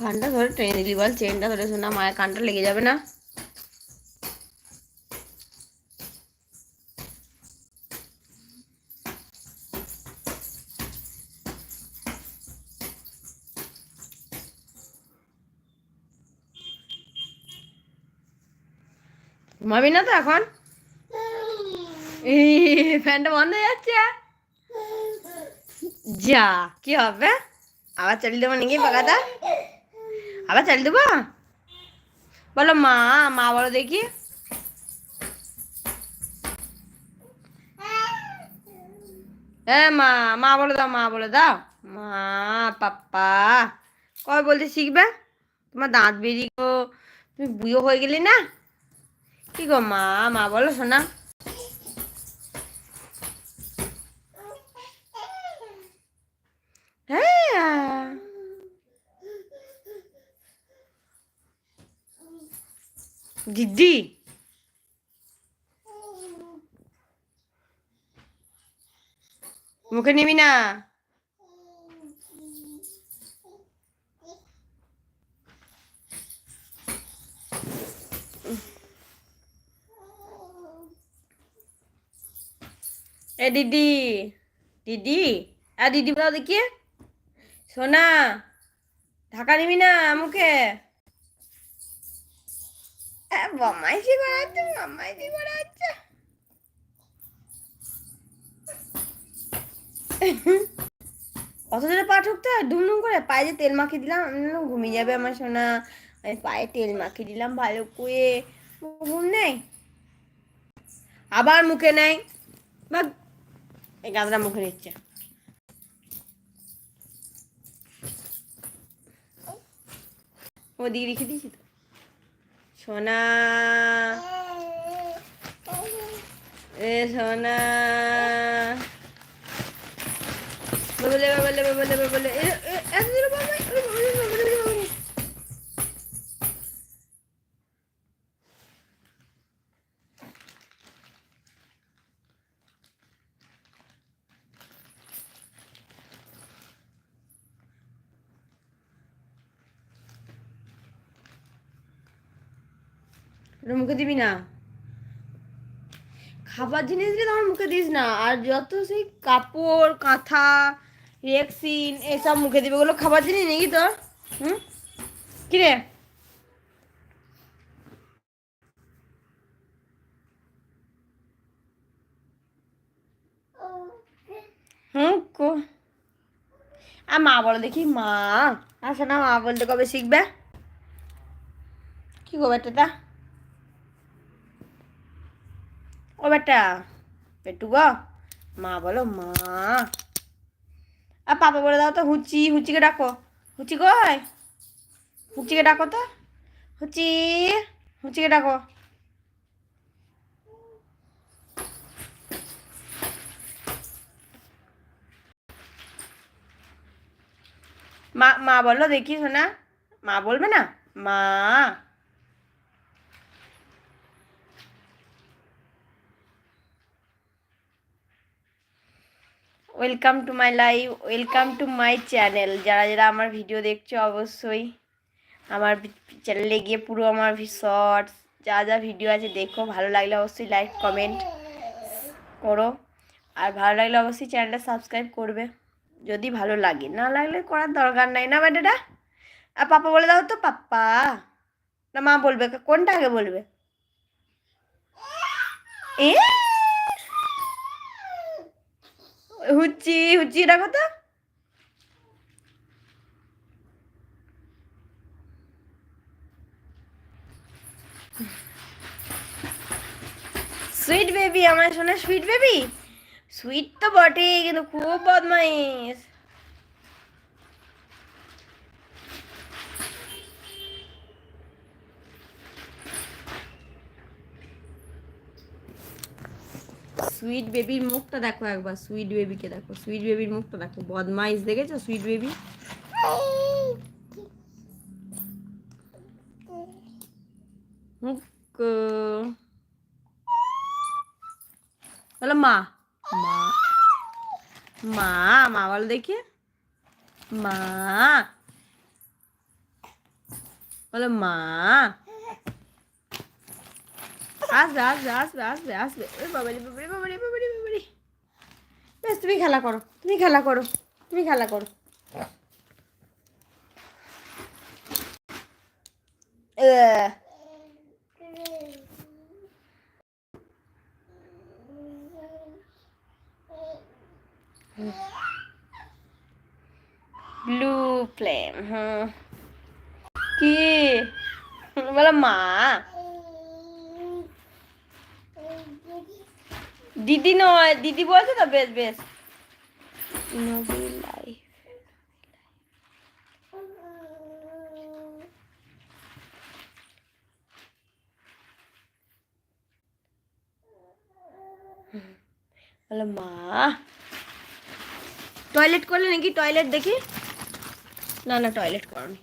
কানটা ধরে টেনে দিলি বল চেনটা ধরে শোনা মায়ের কানটা লেগে যাবে না। ঘুমাবি না তো এখন? ফ্যানটা বন্ধ হয়ে যাচ্ছে? যা, কি হবে? আবার চালিয়ে দেবো নাকি পাকাটা আবার চালিয়ে দেবো? বলো মা মা বলো দেখি। হ্যাঁ মা মা বলে দাও, মা বলে দাও। মা, পাপ্পা, কবে বলতে শিখবে? তোমার দাঁত বেরিয়ে তুমি বুয়ো হয়ে গেলি না? কি গো মা মা বলো শোনা হ্যাঁ দিদি মুখে নিবি না? এ দিদি দিদি আর দিদি বলো দেখি। সোনা ঢাকা নিবি না মুখে? বমাইশি করাচ্ছে করাচ্ছে করে। পায়ে যে তেল মাখিয়ে দিলাম ঘুমিয়ে যাবে আমার সোনা। আমি পায়ে তেল মাখিয়ে দিলাম, ভালো করে। ঘুম নেই। আবার মুখে নেই। বা এই গাঁদরা মুখে নিচ্ছে। ওদিকে রেখে দিয়েছি তো। সোনা। এ সোনা। বলে বলে বলে বলে এত দূরে বাবা ওরে বাবা, ওরে বাবা, ওরে বাবা, ওরে বাবা। ওটা মুখে দিবি না? খাবার জিনিস দিলে তোমার মুখে দিস না। আর যত সেই কাপড়, কাঁথা, রেক্সিন, এসব মুখে দিবে। ওগুলো খাবার জিনিস নাকি তোর? হুম? কিরে হুম, কো। আর মা বলো দেখি, মা। আসো না, মা বলতে কবে শিখবে? কি গো বেটাটা? ও বেটা, পেটু গো। মা বলো, মা। আর পাপা বলে দাও তো, হুচি, হুচিকে ডাকো। হুচি কই? হুচিকে ডাকো তো। হুচি, হুচিকে ডাকো। মা মা বলল দেখি শোনা। মা বলবে না? মা। Welcome to my live welcome to my channel যারা যারা আমার ভিডিও দেখছ অবশ্যই আমার চ্যানেলে গিয়ে পুরো আমার শর্টস যা যা ভিডিও আছে দেখো। ভালো লাগলে অবশ্যই লাইক কমেন্ট করো। আর ভালো লাগলে অবশ্যই চ্যানেলটা সাবস্ক্রাইব করবে, যদি ভালো লাগে। না লাগলে করার দরকার নাই। না বেটাটা আর পাপা বলে দাও তো, পাপ্পা। না মা বলবে, কোনটা আগে বলবে? এ? হুচি হুচি, এটা তো সুইট বেবি আমার শোনা সুইট বেবি সুইট তো বটে কিন্তু খুব বদমাইশ। সুইট বেবির মুখটা দেখো একবার সুইট বেবিকে দেখো সুইট বেবির মুখটা দেখো, বদমাইশ দেখেছ সুইট বেবি বলো মা মা মা মা বলো দেখি, মা, বলো মা, আসবে আসবে আসবে আসবে আসবে ওরে বাবারি বাবারি বাবারি বাবারি বাবারি তুমি খেলা করো, তুমি খেলা করো, তুমি খেলা করো। ব্লু ফ্লেম হুম। কি? বলো মা। দিদি নয়, দিদি বলছে তো, বেশ বেশ। নবী লাইফ বলো, মা। টয়লেট করলে নাকি টয়লেট দেখি? না না, টয়লেট করনি।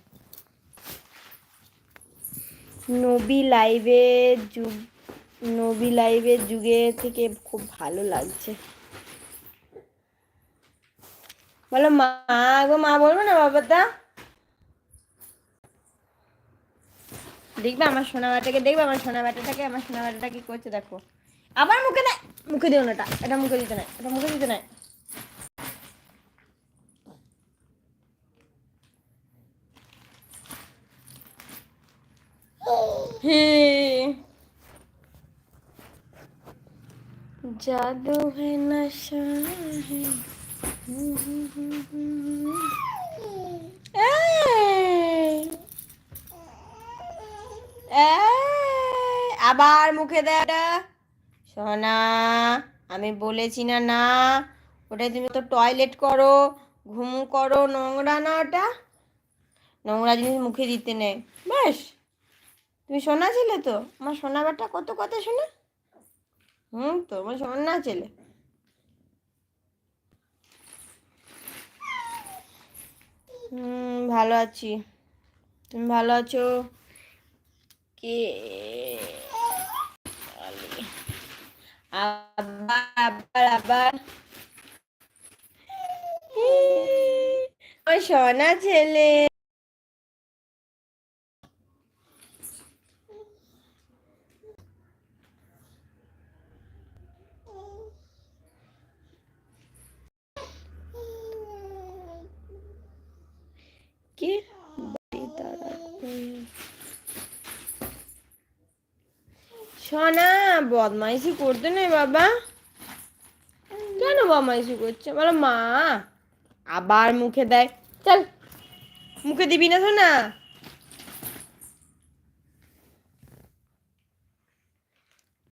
নবী লাইভে যুগ নবী লাইভের যুগে থেকে খুব ভালো লাগছে। বলো মা, গো মা বলব না বাবাটা দেখবে আমার সোনা বাটাকে দেখবে আমার সোনা বাটাটাকে আমার সোনা বাটাটা কি করছে দেখো। আবার মুখে না মুখে দিও না এটা মুখে দিতে নাই, এটা মুখে দিতে নাই। হে জাদু হে নশা হে আবার মুখে দেটা সোনা, আমি বলেছি না না। ওটা তুমি তো টয়লেট করো, ঘুম করো, নোংরা না ওটা। নোংরা জিনিস মুখে দিতে নেই। বেশ, তুমি শোনা ছিলে তো? আমার শোনাবারটা কত কথা শোনা? হুম তো আমার সোনা ছেলে। হুম, ভালো আছি। তুমি ভালো আছো? কে? আবার আবার আবার। আমার সোনা ছেলে। কি? সোনা, বদমাইশি করতে নেই বাবা। কেন বদমাইশি করছে? বলো মা, আবার মুখে দেয়। চল, মুখে দিবি না সোনা?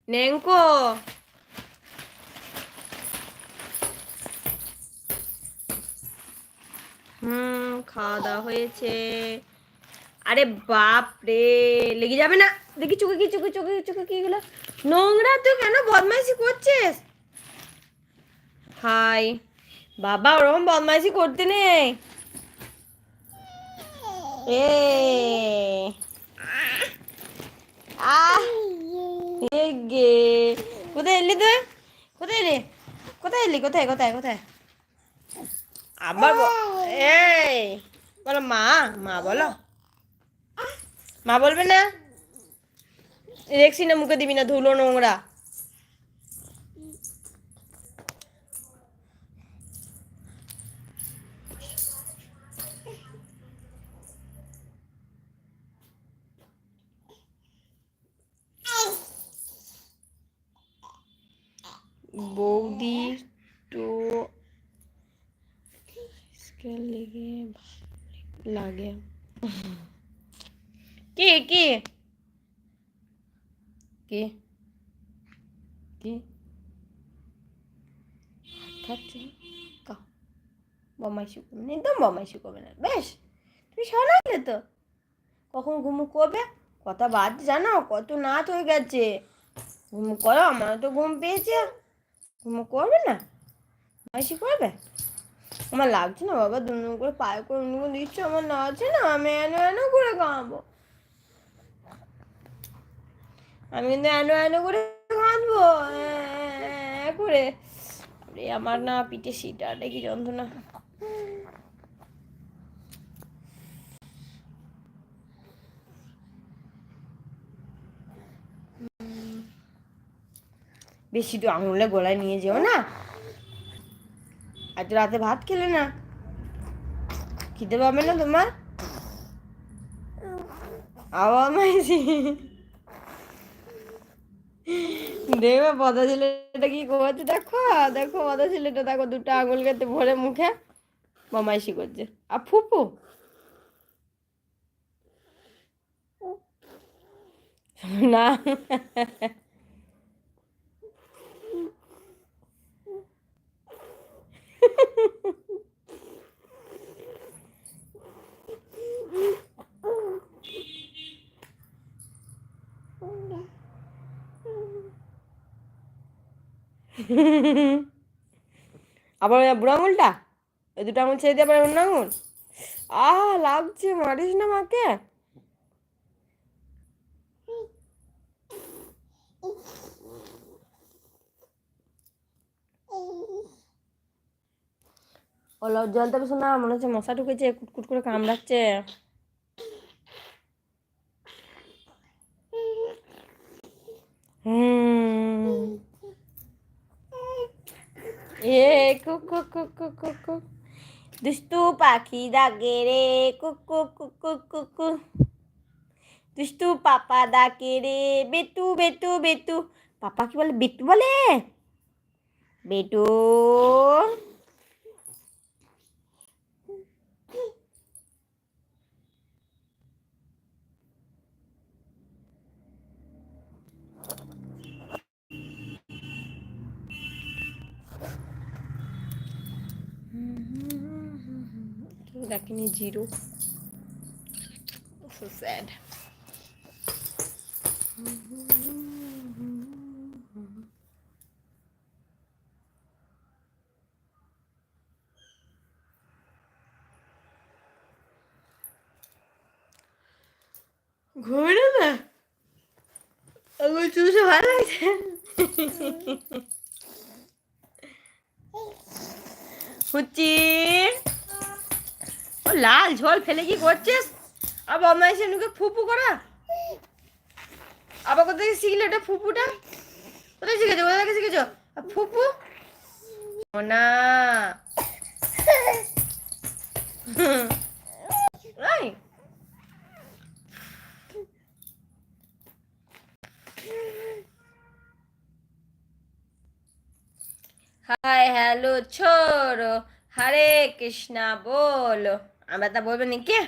নেঙ্কো হুম, খাওয়া দাওয়া হয়েছে। আরে বাপ রে, লেগে যাবে না। দেখি চুকে কি, চুকে চুকে চুকে কি গুলো নোংরা তুই কেন বদমাইশি করছিস? হাই, বাবা, ওরকম বদমাইশি করতে নেই। এ, আহ গে। কোথায় এলি তুই? কোথায় এলি? কোথায় এলি? কোথায় কোথায় কোথায়? আবার ব- এই, বলো মা মা বলো। মা বলবে না? দেখছি না, মুখে দিবি না, ধুলো নোংরা। বৌদি লাগে। কি কি? কি? কি? খাচ্ছে কা? না, একদম বমাইশু করবে না। বেশ, তুমি শোনালে তো। কখন ঘুমু করবে? কথা বাদ জানো, কত নাচ হয়ে গেছে। ঘুমু করো আমার তো ঘুম পেয়েছে। ঘুমু করবে না? মাইশি করবে? আমার লাগছে না বাবা দুমদুম করে পায়ে করে উনুগুন দিচ্ছ, আমার না আছে না, আমি এন এন করে কামাবো আমি কিন্তু এন এন করে কাঁদবো করে। আমার না পিঠে সিটাটা কি যন্ত্রণা। বেশি তো আঙুলে গলায় নিয়ে যেও না। আজ রাতে ভাত খেলে না। খিদে পাবে না তোমার? আবার মাইছি দেখবে পদা ছেলেটা কি করছে? দেখো দেখো পদা ছেলেটা, দেখো দুটো আঙুল কেটে ভরে মুখে মামাইশি করছে। আর ফুপু? না। আবার বুড়ো আঙুলটা? ওই দুটো আঙুল ছেড়ে দিয়ে আবার অন্য আঙুল? আহ, লাগছে, মারিস না মাকে। ও জল তবে শোনা মনে হচ্ছে, মশা ঢুকেছে, কুটকুট করে কামড়াচ্ছে হুম এ কুকু কুকু কুকু দুষ্টু পাখি ডাকে রে কুকু কুকু কুকু দুষ্টু পাপা ডাকে রে বেটু বেটু বেটু পাপা কি বলে বেটু বলে বেটু ডাকেনি জিরো। Sad. ঘুরে না? আমার চুষে ভালো লাগছে হুচি! ও লাল ঝোল ফেলে কি করছিস? আর বদমাই সেনুকে ফুপু করা? আবার কোথায় শিখলে এটা ফুপুটা? কোথায় শিখেছো? কোথায় থেকে শিখেছো? ফুপু? না হাই, হ্যালো, ছোড়ো। হরে কৃষ্ণা, বলো। আমরা তা বলবেন কি